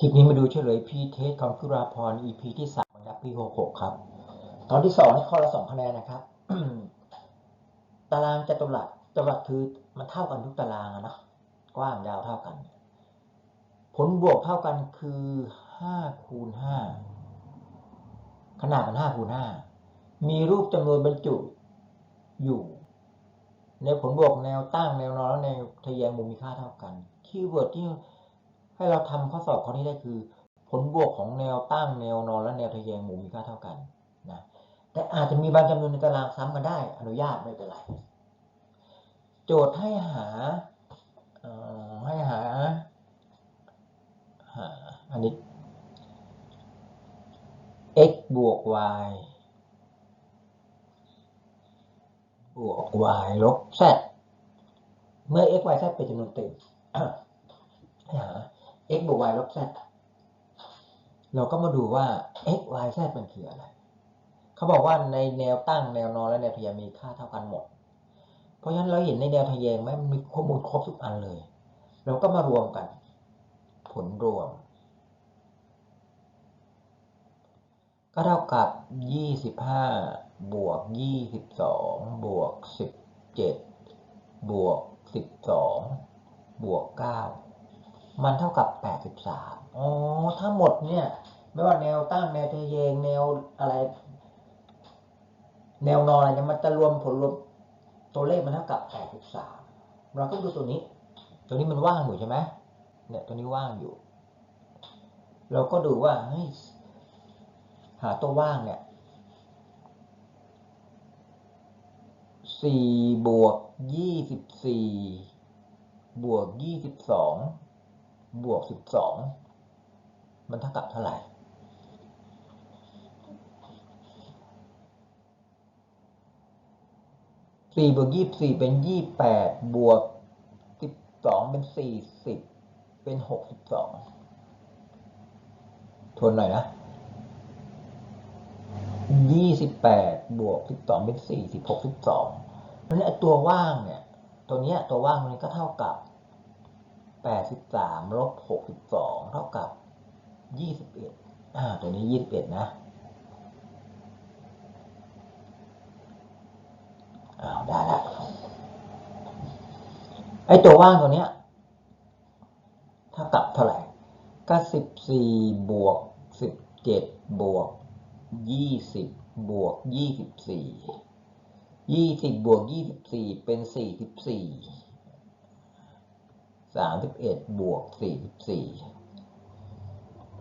คลิปนี้มาดูเฉลยพีเทสของคุราพร EP ที่สามนะครับปีหกหกครับ ตอนที่สองให้ข้อละสองคะแนนนะครับ ตารางจัตุรัสจัตุรัสคือมันเท่ากันทุกตารางอะเนะกว้างยาวเท่ากัน ผลบวกเท่ากันคือห้าคูณห้าขนาดมันห้าคูณห้ามีรูปจำนวนบรรจุอยู่ ในผลบวกแนวตั้งแนวนอนและแนวทะแยงมุมมีค่าเท่ากัน คีย์เวิร์ดที่ ให้เราทำข้อสอบข้อนี้ได้คือ ผลบวกของแนวตั้งแนวนอนและแนวทะแยงมุมมีค่าเท่ากันนะแต่อาจจะมีบางจำนวนในตารางซ้ำกันได้ อนุญาตไม่เป็นไร โจทย์ให้หาให้หาหาอันนี้ x บวก y บวก y ลบ z เมื่อ x y z เป็นจำนวนเต็มให้หา x บวก y ลบ z เราก็มาดูว่า x y z มันคืออะไร เขาบอกว่าในแนวตั้งแนวนอนและแนวทะแยงมีค่าเท่ากันหมด เพราะฉะนั้นเราเห็นในแนวทะแยงไหมมันมีข้อมูลครบทุกอันเลย เราก็มารวมกัน ผลรวม ก็เท่ากับ 25 บวก 22 บวก 17 บวก 12 บวก 9 มันเท่ากับ 83 อ๋อทั้งหมดเนี่ย ไม่ว่าแนวตั้งแนวทะแยง แนวอะไร แนวนอนอะไรเนี่ยมันจะรวมผลรวมตัวเลขมันเท่ากับ 83 เราก็ดูตัวนี้ ตัวนี้มันว่างอยู่ใช่ไหมเนี่ย ตัวนี้ว่างอยู่ เราก็ดูว่าเฮ้ยหาตัวว่างเนี่ยสี่บวกยี่สิบสี่บวกยี่สิ บวกสิบสองมันเท่ากับเท่าไหร่ สี่บวกยี่สี่เป็นยี่แปดบวกสิบสองเป็นสี่สิบเป็นหกสิบสองทวนหน่อยนะยี่สิบแปดบวกสิบสองเป็นสี่สิบหกสิบสองเพราะฉะนั้นตัวว่างเนี่ย ตัวเนี้ยตัวว่างตัวนี้ก็เท่ากับ แปดสิบสามลบหกสิบสองเท่ากับยี่สิบเอ็ดอ่า ตัวนี้ยี่สิบเอ็ดนะอ้าวได้ละไอ้ตัวว่างตัวเนี้ยเท่ากับเท่าไหร่ก็สิบสี่บวกสิบเจ็ดบวกยี่สิบบวกยี่สิบสี่ยี่สิบบวกยี่สิบสี่เป็นสี่สิบสี่ สิบสี่สามสิบเอ็ดบวกสี่สิบสี่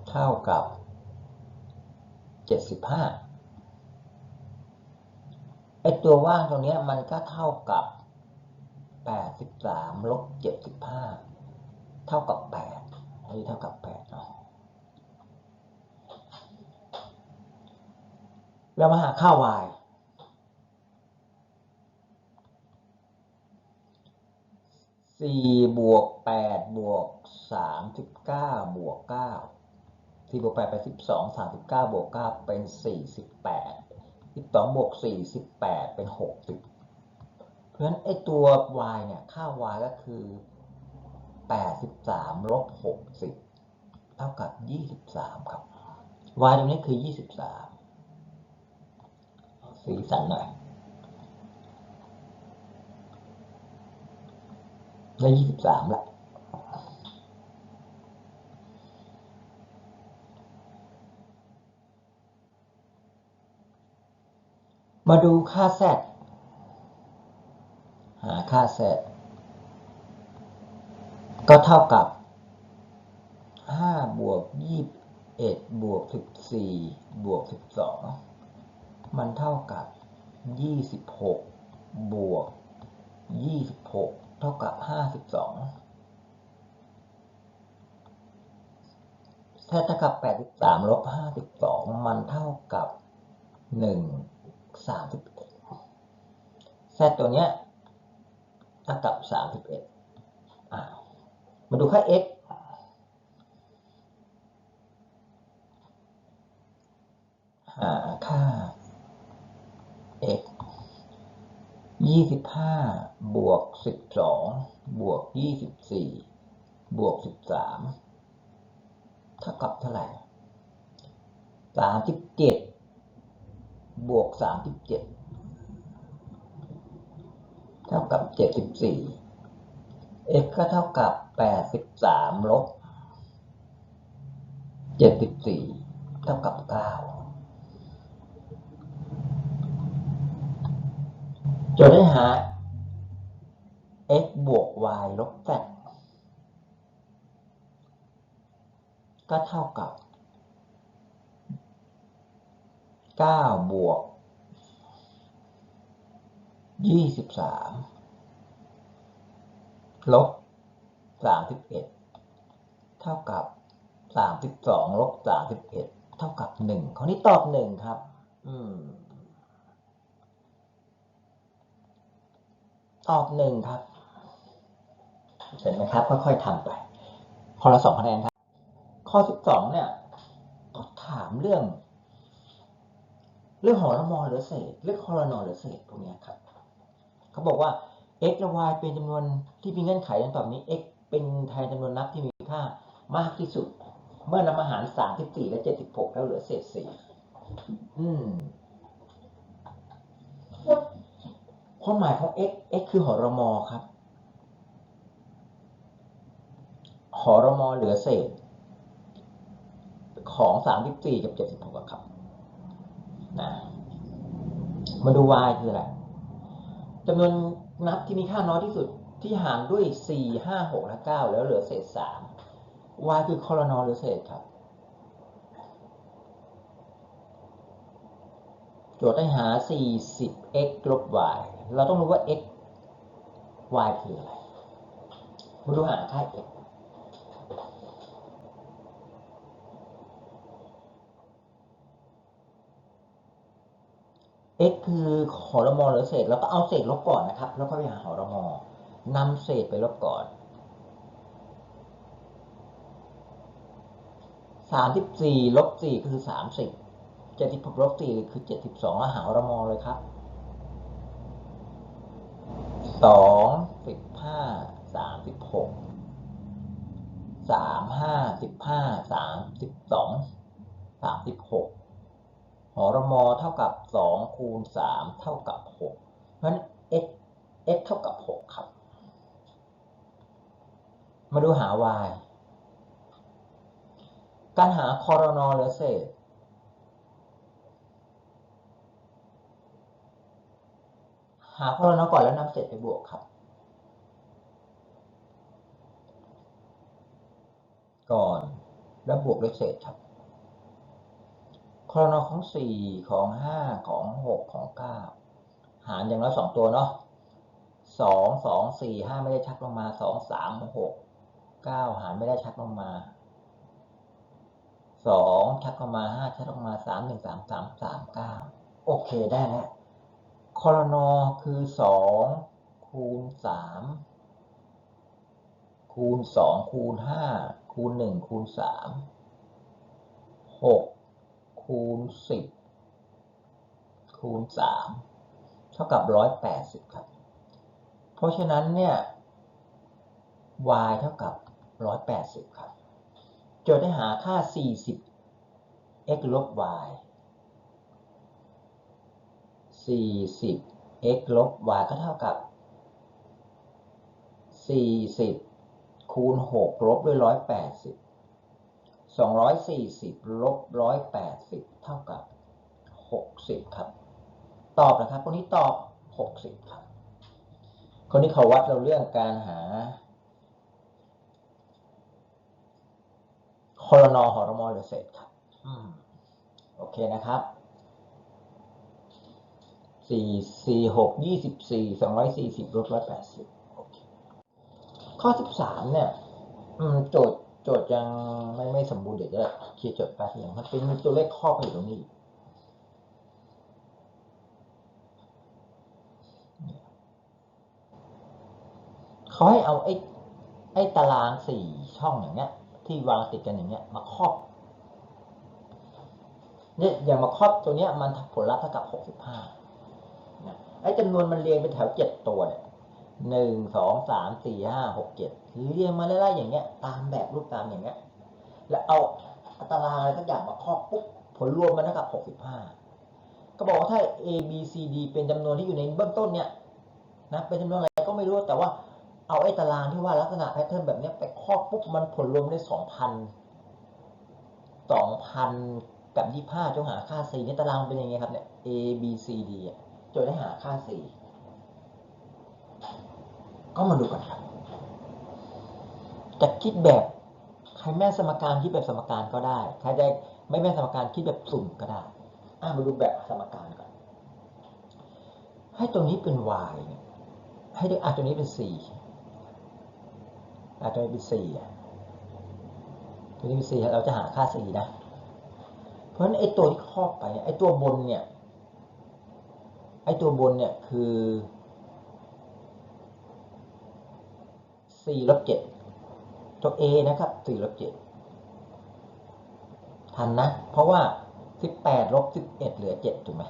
เท่ากับเจ็ดสิบห้าไอตัวว่างตรงเนี้ยมันก็เท่ากับแปดสิบสามลบเจ็ดสิบห้าเท่ากับแปดอันนี้เท่ากับแปดเนาะเรามาหาค่า y สี่บวกแปดบวกสามสิบเก้าบวกเก้าสี่บวกแปดเป็นสิบสองสามสิบเก้าบวกเก้าเป็นสี่สิบแปดสิบสองบวกสี่สิบแปดเป็นหกสิบเพราะฉะนั้นไอตัว y เนี่ย ค่า y ก็คือแปดสิบสามลบหกสิบเท่ากับยี่สิบสามครับ y ตรงนี้คือยี่สิบสามสีสันหน่อย ได้ยี่สิบสามละมาดูค่า z หาค่า z ก็เท่ากับห้าบวกยี่สิบเอ็ดบวกสิบสี่บวกสิบสองมันเท่ากับ26บหกบวก26เท่ากับ52ถ้าเท่ากับ83ลบ52มันเท่ากับ1 31แซตัวเนี้ยเท่ากับ31อ่ามาดูค่า x หาค่า x ยี่สิบห้าบวกสิบสองบวกยี่สิบสี่บวกสิบสามเท่ากับเท่าไหร่สามสิบเจ็ดบวกสามสิบเจ็ดเท่ากับเจ็ดสิบสี่ x ก็เท่ากับแปดสิบสามลบเจ็ดสิบสี่เท่ากับเก้า โจทย์ให้หา x บวก y ลบ z ก็เท่ากับ 9 บวก 23 ลบ 31 เท่ากับ 32 ลบ 31 เท่ากับ 1 ข้อนี้ตอบ 1 ครับ อืม ตอบ1ครับ เห็นไหมครับ ค่อยๆทำไป ข้อละ2คะแนนครับ ข้อ12เนี่ยก็ถามเรื่อง เรื่องหอละมอหรือเศษ เรื่องคอรนอหรือเศษพวกนี้ครับ เขาบอกว่า x และ y เป็นจำนวนที่มีเงื่อนไขดังต่อไปนี้ x เป็นแทนจำนวนนับที่มีค่ามากที่สุด เมื่อนำอาหาร 34 และ 76 แล้วเหลือเศษ4อืม ความหมายของ x x คือหอรมอครับ หอรมอเหลือเศษ ของ 34 กับ 76ครับนะมาดู y คืออะไรจำนวนนับที่มีค่าน้อยที่สุดที่หารด้วย 4 5 6 และ 9 แล้วเหลือเศษ 3 y คือคอรนอหรือเศษครับ โจทย์ให้หา 40x ลบ y เราต้องรู้ว่า x y คืออะไรมาดูหาค่า x x คือหอรมอหรือเศษเราก็เอาเศษลบก่อนนะครับ แล้วก็ไปหาหอรมอนำเศษไปลบก่อนสามสิบสี่ลบสี่คือสามสิบเจ็ดสิบหกลบสี่คือเจ็ดสิบสองแล้วหาหอรมอเลยครับ สองสิบห้าสามสิบหกสามห้าสิบห้าสามสิบสองสามสิบหกหอรมอเท่ากับสองคูณสามเท่ากับหกเพราะฉะนั้น x x เท่ากับหกครับ มาดูหา y การหาคอรนอหรือเศษ หาคอรนอก่อนแล้วนำเศษไปบวกครับ ก่อนแล้วบวกด้วยเศษครับคอรนอของสี่ของห้าของหกของเก้าหารอย่างน้อยสองตัวเนาะสองสองสี่ห้าไม่ได้ชักลงมาสองสามหกเก้าหารไม่ได้ชักลงมาสองชักลงมาห้าชักลงมาสามหนึ่งสามสามสามเก้าโอเคได้แล้ว คอรนอคือสองคูณสามคูณสองคูณห้าคูณหนึ่งคูณสามหกคูณสิบคูณสามเท่ากับร้อยแปดสิบครับ เพราะฉะนั้นเนี่ย y เท่ากับร้อยแปดสิบครับ โจทย์ให้หาค่าสี่สิบ x ลบ y สี่สิบ x ลบ y ก็เท่ากับสี่สิบคูณหกลบด้วยร้อยแปดสิบสองร้อยสี่สิบลบร้อยแปดสิบเท่ากับหกสิบครับ ตอบนะครับคนนี้ตอบหกสิบครับ คนนี้เขาวัดเราเรื่องการหาคอรนอหอรมอหรือเศษครับอโอเคนะครับ สี่สี่หกยี่สิบสี่สองร้อยสี่สิบลบร้อยแปดสิบข้อสิบสามเนี่ยอืมโจทย์โจทย์ยังไม่ไม่สมบูรณ์เดี๋ยวจะเคลียร์โจทย์แป๊บนึงมันเป็นตัวเลขข้อไปอยู่ตรงนี้เขาให้เอาไอ้ไอ้ตารางสี่ช่องอย่างเงี้ย ที่วางติดกันอย่างเงี้ย มาครอบเนี่ยอย่างมาครอบตัวเนี้ยมันผลลัพธ์เท่ากับหกสิบห้า ไอ้จำนวนมันเรียงเป็นแถวเจ็ดตัวเนี่ยหนึ่งสองสามสี่ห้าหกเจ็ดเรียงมาไล่ๆอย่างเงี้ย ตามแบบรูปตามอย่างเงี้ย แล้วเอาตารางอะไรสักอย่างมาครอบปุ๊บผลรวมมันเท่ากับหกสิบห้าก็บอกว่าถ้า A B C D เป็นจำนวนที่อยู่ในเบื้องต้นเนี่ยนะเป็นจำนวนอะไรก็ไม่รู้แต่ว่าเอาไอ้ตารางที่ว่าลักษณะแพทเทิร์นแบบเนี้ยไปครอบปุ๊บมันผลรวมได้สองพันสองพันกับยี่ห้าจงหาค่า c นี่ตารางเป็นยังไงครับเนี่ย A B C D อะ จทย์ให้หาค่า c ก็มาดูกันครับจะคิดแบบใครแม่สมการคิดแบบสมการก็ได้ ใครจะไม่แม่สมการคิดแบบสุ่มก็ได้อะมาดูแบบสมการก่อน ให้ตรงนี้เป็น y เนี่ยให้อะตรงนี้เป็น c อะตรงนี้เป็น c อะตรงนี้เป็น c เราจะหาค่า c นะ เพราะฉะนั้นไอ้ตัวที่ครอบไปไอ้ตัวบนเนี่ย ไอ้ตัวบนเนี่ยคือ4ลบ7ตัว A นะครับ4ลบ7ทันนะ เพราะว่า 18ลบ11เหลือ7ถูกไหม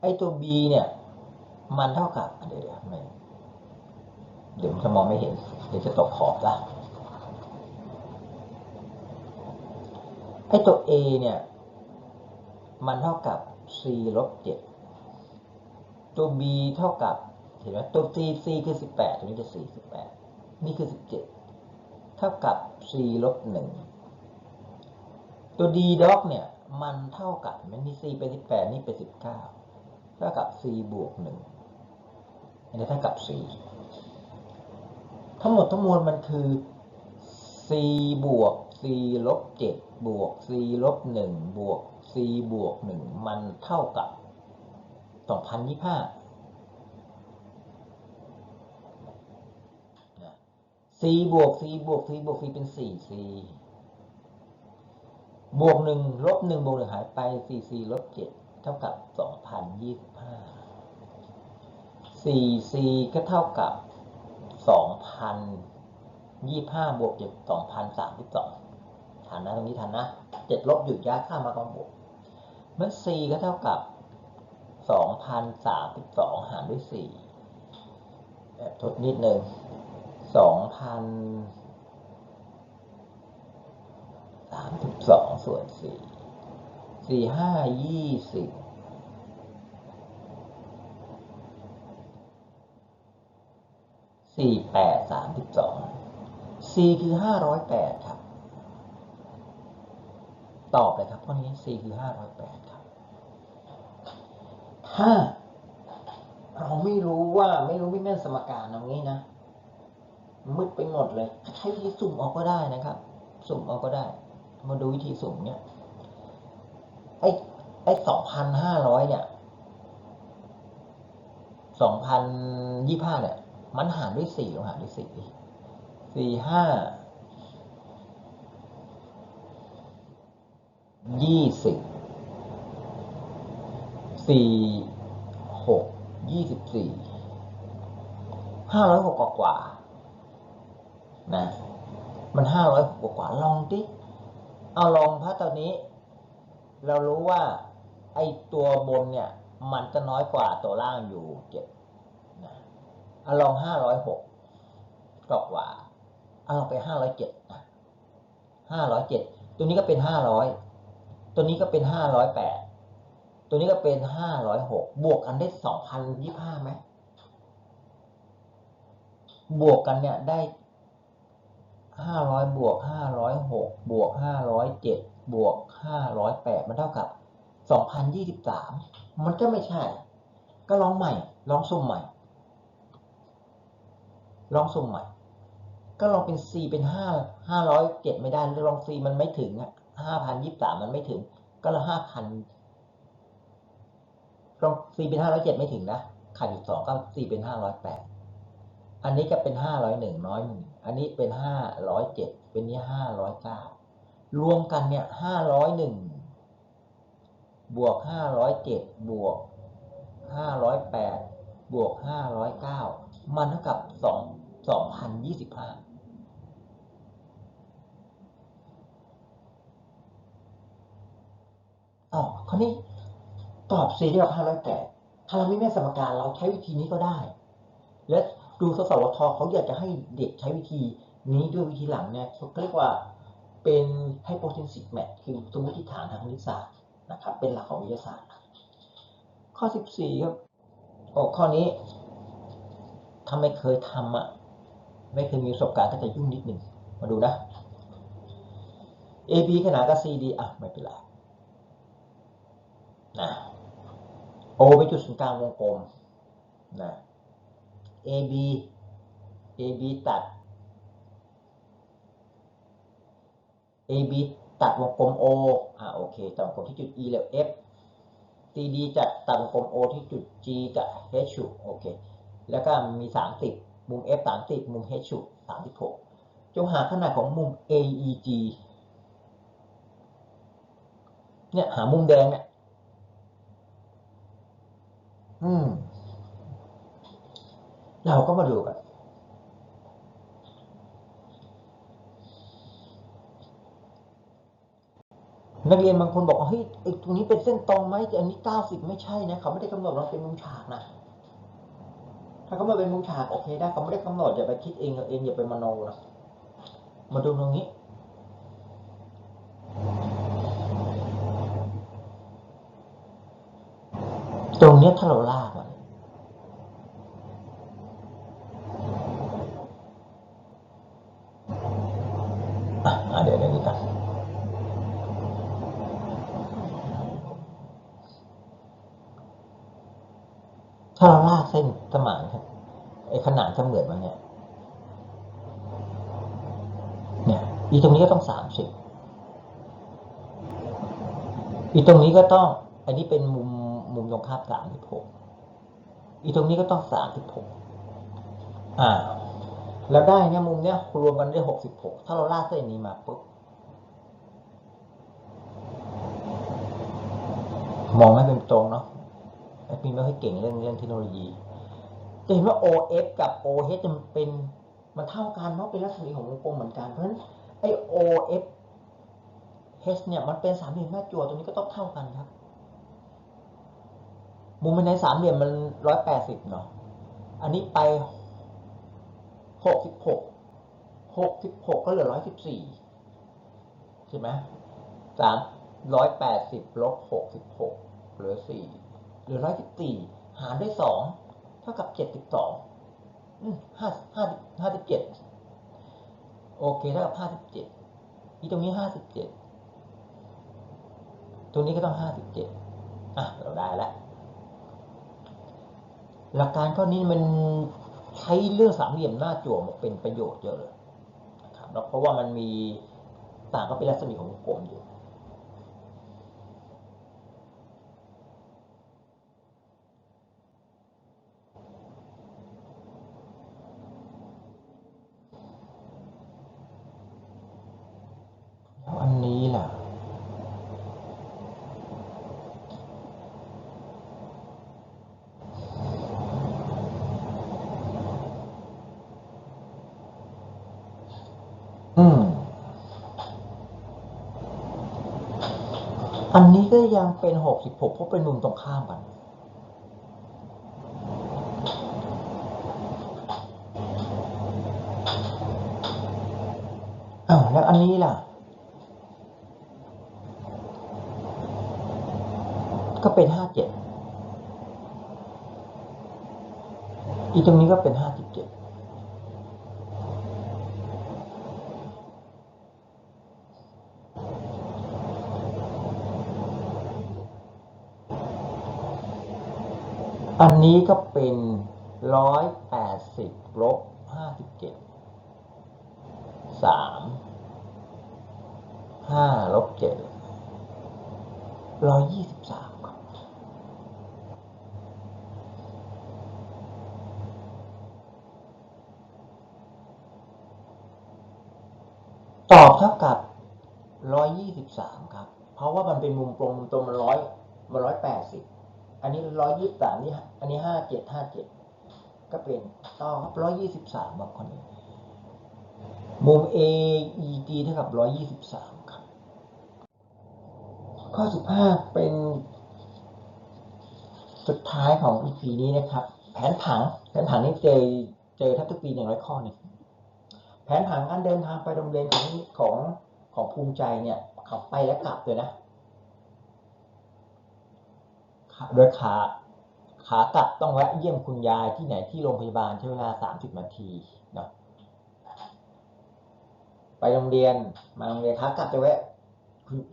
ไอ้ตัว B เนี่ย มันเท่ากับ เดี๋ยวเดี๋ยวไม่เดี๋ยวมันจะมองไม่เห็น เดี๋ยวจะตกขอบละไอ้ตัว A เนี่ย มันเท่ากับ4ลบ7ตัว B เท่ากับเห็นไหมตัว C C คือ 18 ตัวนี้จะ4 18 นี่คือ 17 เท่ากับ C ลบ1ตัว D dog เนี่ย มันเท่ากับมันนี่ C เป็น 18 นี่เป็น 19 เท่ากับ C บวก1อันนี้เท่ากับ C ทั้งหมดทั้งมวลมันคือ C บวก C ลบ7บวก C ลบ1บวก C บวก1มันเท่ากับ2025 c บวก c บวก c บวก c เป็น 4c บวก1ลบ1บวก1หายไป 4c ลบ7เท่ากับ2025 4c ก็เท่ากับ2025บวก7 2032ทันนะตรงนี้ทันนะ7ลบหยุดย้ายข้ามมากองบวก มัน c ก็เท่ากับ 2032 หารด้วย 4 แบบทดนิดนึงสองพันสามสิบสองส่วนสี่สี่ห้ายี่สิบสี่แปดสามสิบสอง c คือห้าร้อยแปดครับ ตอบเลยครับข้อนี้ c คือห้าร้อยแปด ถ้าเราไม่รู้ว่าไม่รู้ไม่แม่นสมการตรงนี้นะมืดไปหมดเลย ใช้วิธีสุ่มเอาก็ได้นะครับ สุ่มเอาก็ได้ มาดูวิธีสุ่มเนี่ยไอ้ไอ้สองพันห้าร้อยเนี่ยสองพันยี่ห้าเนี่ย มันหารด้วยสี่ลองหารด้วยสี่สี่ห้ายี่สิบ สี่หกยี่สิบสี่ห้าร้อยหกกว่านะมันห้าร้อยกว่าลองดิเอาลองถ้าตอนนี้ เรารู้ว่า ไอตัวบนเนี่ย มันจะน้อยกว่าตัวล่างอยู่เจ็ดนะเอาลองห้าร้อยหกกว่าเอาลองไปห้าร้อยเจ็ดนะห้าร้อยเจ็ดตัวนี้ก็เป็นห้าร้อยตัวนี้ก็เป็นห้าร้อยแปด ตัวนี้ก็เป็นห้าร้อยหกบวกกันได้สองพันยี่ห้าไหมบวกกันเนี่ยได้ห้าร้อยบวกห้าร้อยหกบวกห้าร้อยเจ็ดบวกห้าร้อยแปดมันเท่ากับสองพันยี่สิบสามมันก็ไม่ใช่ ก็ลองใหม่ ลองสุ่มใหม่ ลองสุ่มใหม่ ก็ลองเป็น c เป็นห้าห้าร้อยเจ็ดไม่ได้ลอง c มันไม่ถึงอะห้าพันยี่สิบสามมันไม่ถึง ก็ละห้าพัน ลอง c เป็นห้าร้อยเจ็ดไม่ถึงนะขาดอยู่สองก็ c เป็นห้าร้อยแปดอันนี้ก็เป็นห้าร้อยหนึ่งน้อยหนึ่งอันนี้เป็นห้าร้อยเจ็ดเป็นนี้ห้าร้อยเก้ารวมกันเนี่ยห้าร้อยหนึ่งบวกห้าร้อยเจ็ดบวกห้าร้อยแปดบวกห้าร้อยเก้ามันเท่ากับสองสองพันยี่สิบห้าอ๋อคราวนี้ ตอบซีเรียลห้าร้อยแปดถ้าเราไม่แม่สมการเราใช้วิธีนี้ก็ได้ และดูสสวทเขาอยากจะให้เด็กใช้วิธีนี้ด้วยวิธีหลังเนี่ยเขาเรียกว่าเป็น hypothesis match คือสมมติฐานทางคณิตศาสตร์นะครับ เป็นหลักของวิทยาศาสตร์ ข้อ 14ครับโอ้ข้อนี้ถ้าไม่เคยทำอะไม่เคยมีประสบการณ์ก็จะยุ่งนิดหนึ่งมาดูนะ AB ขนานกับ CD อะไม่เป็นไรนะ O เป็นจุดศูนย์กลางวงกลมนะ AB AB ตัด AB ตัดวงกลม O อ่าโอเคตัดวงกลมที่จุด E แล้ว F CD จะตัดวงกลม O ที่จุด G กับ H อยู่โอเค แล้วก็มี 30 มุม F 30 มุม H อยู่36 จงหาขนาดของมุม AEG เนี่ยหามุมแดงเนี่ย อืมเราก็มาดูกันนักเรียนบางคนบอกว่าเฮ้ยไอ้ตรงนี้เป็นเส้นตรงไหมแต่อันนี้เก้าสิบไม่ใช่นะเขาไม่ได้กำหนดเราเป็นมุมฉากนะถ้าเขามาเป็นมุมฉากโอเคได้เขาไม่ได้กำหนดอย่าไปคิดเองเอาเองอย่าไปมโนนะมาดูตรงนี้ ตรงเนี้ยถ้าเราลากอะอะเดี๋ยวเดี๋ยวกันถ้าเราลากเส้นสมานครับไอ้ขนาดเสมือนมันเนี่ยเนี่ยอีตรงนี้ก็ต้องสามสิบอีตรงนี้ก็ต้อง อันนี้เป็นมุม มุมตรงข้ามสามสิบหกอีตรงนี้ก็ต้องสามสิบหกอ่าแล้วได้เนี่ยมุมเนี้ยรวมกันได้หกสิบหกถ้าเราลากเส้นนี้มาปุ๊บมองให้เป็นตรงเนาะแอดมินไม่ค่อยเก่งเรื่องเรื่องเทคโนโลยี จะเห็นว่า OF กับ OH จะเป็นมันเท่ากันเพราะเป็นลักษณะของวงกลมเหมือนกัน เพราะฉะนั้นไอ OF H เนี่ยมันเป็นสามเหลี่ยมหน้าจั่วตรงนี้ก็ต้องเท่ากันครับ มุมในสามเหลี่ยมมันร้อยแปดสิบเนาะ อันนี้ไปหกสิบหกหกสิบหกก็เหลือร้อยสิบสี่ใช่ไหมสามร้อยแปดสิบลบหกสิบหกเหลือสี่เหลือร้อยสิบสี่หารด้วยสองเท่ากับเจ็ดสิบสองห้าห้าห้าสิบเจ็ดโอเคเท่ากับห้าสิบเจ็ดที่ตรงนี้ห้าสิบเจ็ดตรงนี้ก็ต้องห้าสิบเจ็ดอะเราได้แล้ว หลักการข้อนี้มันใช้เรื่องสามเหลี่ยมหน้าจั่วมาเป็นประโยชน์เยอะเลยนะครับเพราะว่ามันมีต่างก็เป็นลักษณะของวงกลมอยู่ แล้วอันนี้ล่ะ อืม อันนี้ก็ยังเป็นหกสิบหกเพราะเป็นมุมตรงข้ามกัน อ้าวแล้วอันนี้ล่ะ ก็เป็นห้าเจ็ดอีตรงนี้ก็เป็นห้าสิบเจ็ด อันนี้ก็เป็นร้อยแปดสิบลบห้าสิบเจ็ดสามห้าลบเจ็ดร้อยยี่สิบสามครับตอบเท่ากับร้อยยี่สิบสามครับ เพราะว่ามันเป็นมุมตรงมุมตรงมันร้อยมันร้อยแปดสิบ อันนี้ร้อยยี่สิบสามนี่อันนี้ห้าเจ็ดห้าเจ็ดก็เป็นต่อครับร้อยยี่สิบสามแบบคนนี้มุม AED เท่ากับร้อยยี่สิบสามครับ ข้อสิบห้าเป็น สุดท้ายของ EP นี้นะครับ แผนผังแผนผังนี่เจอเจอแทบทุกปีอย่างน้อยข้อหนึ่งแผนผังการเดินทางไปโรงเรียนของของของภูมิใจเนี่ยขับไปและกลับเลยนะ โดยขาขากลับต้องแวะเยี่ยมคุณยายที่ไหนที่โรงพยาบาลใช้เวลาสามสิบนาทีเนาะไปโรงเรียนมาโรงเรียนขากลับจะแวะ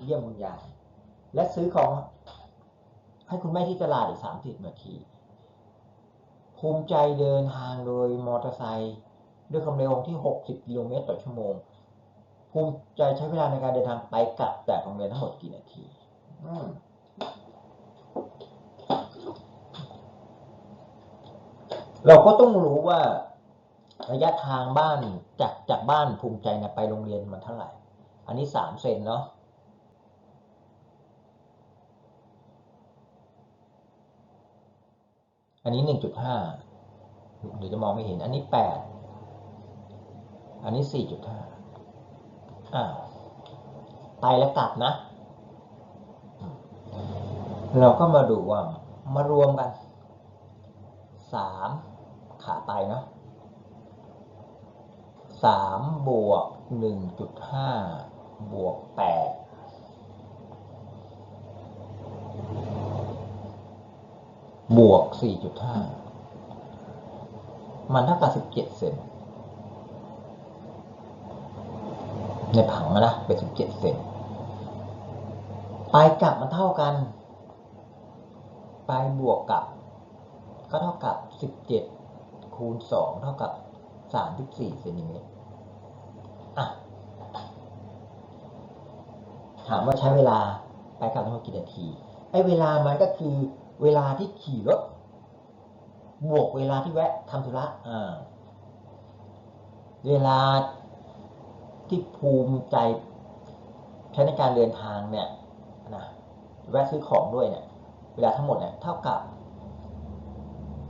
เยี่ยมคุณยายและซื้อของให้คุณแม่ที่ตลาดอีกสามสิบนาที ภูมิใจเดินทางโดยมอเตอร์ไซค์ด้วยความเร็วที่ 60 กิโลเมตรต่อชั่วโมง ภูมิใจใช้เวลาในการเดินทางไปกลับแต่โรงเรียนทั้งหมดกี่นาทีอืม เราก็ต้องรู้ว่าระยะทางบ้านจากจากบ้านภูมิใจนี่ยไปโรงเรียนมันเท่าไหร่ อันนี้สามเซนเนาะอันนี้หนึ่งจุดห้าเดี๋ยวจะมองไม่เห็น อันนี้แปดอันนี้สี่จุดห้าอ่าไปแล้วกลับนะ เราก็มาดูว่ามารวมกันสาม ขาไปเนาะสามบวกหนึ่งจุดห้าบวกแปดบวก4.5มันเท่ากับ17เจ็ดเซนในผังนะเป็น17เจ็ดเซนปลายกลับมันเท่ากัน ปลายบวกกับ ก็เท่ากับ17 คูณ2เท่ากับ34เซนติเมตรอะถามว่าใช้เวลาไปกลับทั้งหมดกี่นาที ไอ้เวลามันก็คือเวลาที่ขี่รถบวกเวลาที่แวะทำธุระอ่าเวลาที่ภูมิใจใช้ในการเดินทางเนี่ยนะแวะซื้อของด้วยเนี่ย เวลาทั้งหมดเนี่ยเท่ากับ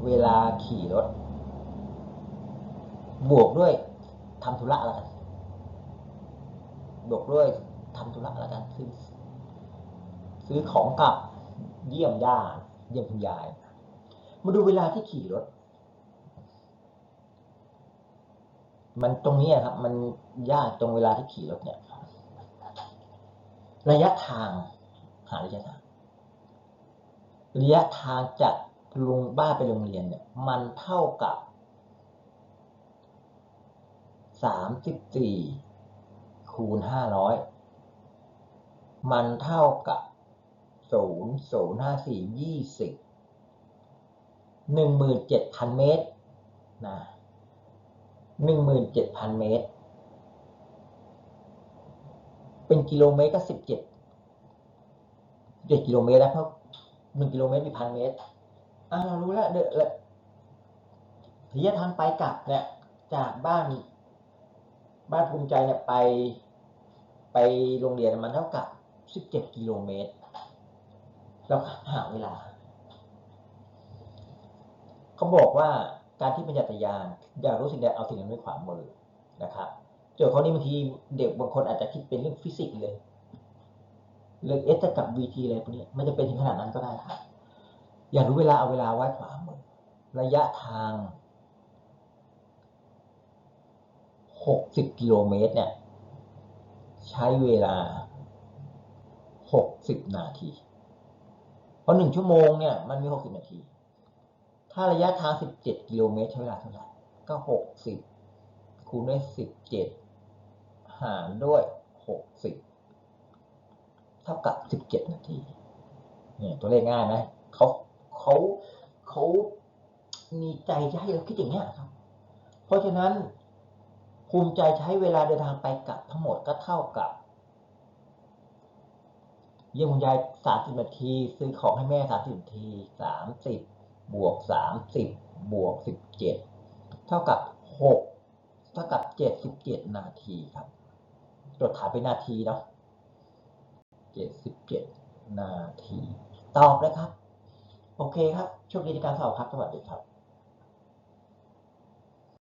เวลาขี่รถ บวกด้วยทำธุระล้วกัน บวกด้วยทำธุระล้วกันซื้อซื้อของกลับเยี่ยมญาติเยี่ยมคุณยาย มาดูเวลาที่ขี่รถ มันตรงนี้ครับ มันยากตรงเวลาที่ขี่รถเนี่ย ระยะทางหาระยะทางระยะทางจากโรงบ้านไปโรงเรียนเนี่ย มันเท่ากับ สามสิบสี่คูณห้าร้อยมันเท่ากับศูนย์ศูนย์ห้าสี่ยี่สิบหนึ่งหมื่นเจ็ดพันเมตรนะหนึ่งหมื่นเจ็ดพันเมตร เป็นกิโลเมตรก็สิบเจ็ดเจ็ดกิโลเมตรแล้วเพราะหนึ่งกิโลเมตรมีพันเมตรอ่าเรารู้แล้วเดอะระยะทางไปกลับเนี่ยจากบ้าน บ้านภูมิใจเนี่ยไป ไปโรงเรียนมันเท่ากับสิบเจ็ดกิโลเมตรเราหาเวลา เขาบอกว่าการที่ป็นจักรยานอยากรู้สิ่งใดเอาสิ่งนั้นไว้ขวามือนะครับโจทย์ข้อนี้บางทีเด็กบางคนอาจจะคิดเป็นเรื่องฟิสิกส์เลยเรื่องเอสกับวีทีอะไรพวกนี้มันจะเป็นถึงขนาดนั้นก็ได้ครับ อยากรู้เวลาเอาเวลาไว้ขวามือระยะทาง 60 กิโลเมตรเนี่ย ใช้เวลา 60 นาที เพราะหนึ่งชั่วโมงเนี่ยมันมี 60 นาที ถ้าระยะทาง 17 กิโลเมตรใช้เวลาเท่าไหร่ ก็ 60 คูณด้วย 17 หารด้วย 60 เท่ากับ 17 นาที เนี่ยตัวเลขง่ายไหมเขาเขาเขามีใจจะให้เราคิดอย่างนี้ยครับ เพราะฉะนั้น ภูมิใจใช้เวลาเดินทางไปกลับทั้งหมดก็เท่ากับเยี่ยมคุณยายสามสิบนาที ซื้อของให้แม่สามสิบนาทีสามสิบบวกสามสิบบวกสิบเจ็ดเท่ากับหกเท่ากับเจ็ดสิบเจ็ดนาทีครับจดถ่ายเป็นนาทีเนาะเจ็ดสิบเจ็ดนาที ตอบเลยครับ โอเคครับโชคดีในการสอบครับ สวัสดีครับ